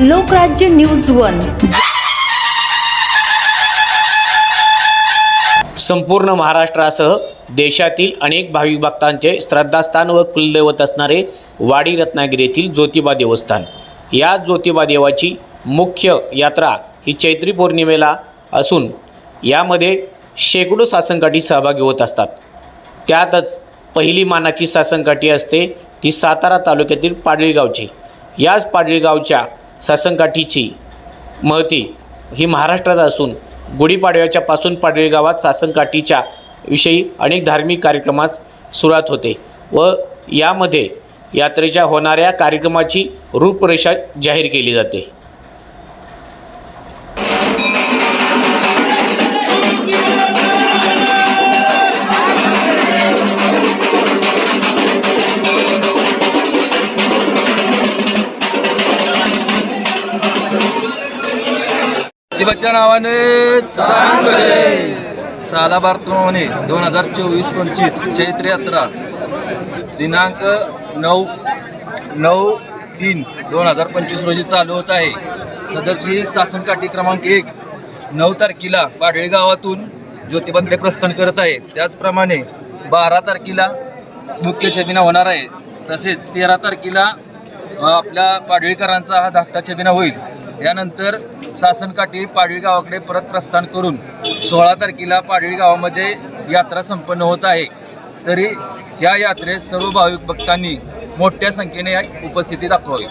Lokrajya news one. संपूर्ण महाराष्ट्रासह देशातील अनेक भाविक भक्तांचे श्रद्धास्थान व कुलदैवत असणारे वाडी रत्नागिरी येथील ज्योतिबा देवस्थान. या ज्योतिबा देवाची मुख्य यात्रा ही चैत्री पौर्णिमेला असून यामध्ये शेकडो सासनकाठी सहभागी होत असतात. त्यातच पहिली मानाची सासनकाठी असते ती सातारा तालुक्यातील पाडळीगावची. याच पाडळीगावच्या सासनकाठीची महती ही महाराष्ट्रात असून गुढीपाडव्याच्या पासून पाडळी गावात सासनकाठीच्या विषयी अनेक धार्मिक कार्यक्रमास सुरुवात होते व यामध्ये यात्रेच्या होणाऱ्या कार्यक्रमाची रूपरेषा जाहीर केली जाते. प्रतिभाच्या नावाने चांगले सालाबारप्रमाणे दोन हजार चोवीस पंचवीस चैत्र यात्रा दिनांक नऊ नऊ तीन दोन हजार पंचवीस रोजी चालू होत आहे. सदरची शासनकाठी क्रमांक एक नऊ तारखेला पाडळी गावातून ज्योतिबाकडे प्रस्थान करत आहे. त्याचप्रमाणे बारा तारखेला मुख्य छबिना होणार आहे. तसेच तेरा तारखेला आपल्या पाडळीकरांचा हा धाकटा छबिना होईल. यानंतर शासनकाठी पाडळी गावाकडे परत प्रस्थान करून सोळा तारखेला पाडळी गावामध्ये यात्रा संपन्न होत आहे. तरी या यात्रेत सर्व भाविक भक्तांनी मोठ्या संख्येने उपस्थिती दाखवावी.